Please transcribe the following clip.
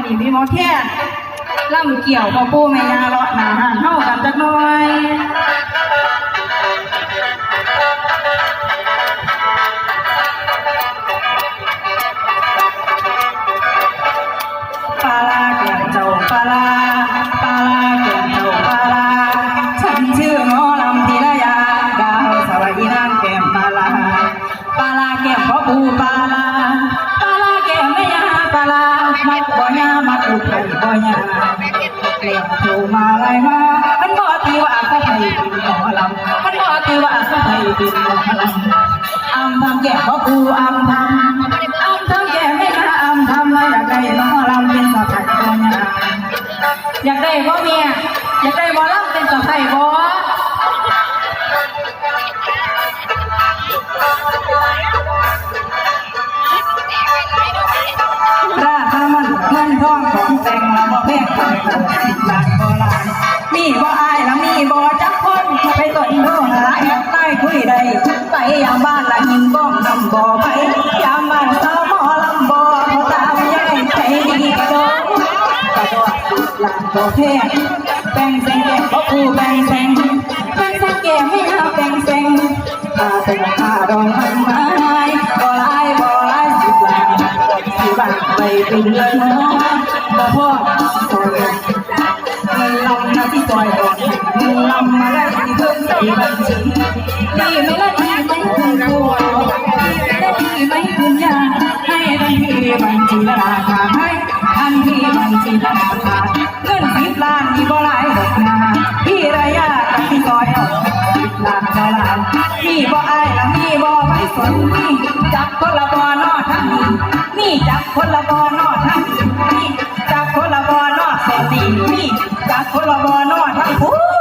วันนี้มีหมอแค่ล่ำเกี่ยวพ่อปู่แม่ยาเลาะหนาหันเฮากันจักหน่อยปลาลาแก่เจ้าปลาลาปลาลาแก่เจ้าปลาลาฉันชื่อหมอลำธีรยาดาวสวัสดีนางแก้มปลาลาปลาลาแก้มพ่อปูปลา มาไล่มามันบ่ตีว่าเขาไทยเป็นหมอลำมันบ่ตีว่าเขาไทยเป็นหมอลำอำทำแก่พ่อปูอำทำอำทำแก่ไม่มาอำทำแล้วอยากได้หมอลำเป็นสะพายบ่ยาอยากได้บ่เมียอยากได้หมอลำเป็นสะพายบ่ ยามบ้านละหินก้องนำบ่อไปยามบ้านสาวหมอลำบ่เขาตามยายใจดีกระโดดกระโดดสิบล้านบ่อแพงแบ่งแสงแก่บ่อกูแบ่งแสงแบ่งแสงแก่ให้หาแบ่งแสงตาเป็นตาดองมันไม้บ่หลายบ่หลายสิบล้านที่บ้านไปเป็นเงินบ่พ่อซอยเงินลำนะที่ซอยดอกลำมาได้ที่เพิ่มใส่ ทีบัญชีละราคาเงินสิบล้านมีบ่หลายดอกนาพี่ระยะกับพี่ซอยอกล้านเท่าล้านมีบ่อายละมีบ่ไม่สนมีจับคนละบ่อนอทั้งนี้นี่จับคนละบ่อนอทั้งนี่จับคนละบ่อนอสนีนี่จับคนละบ่อนอทั้งผู้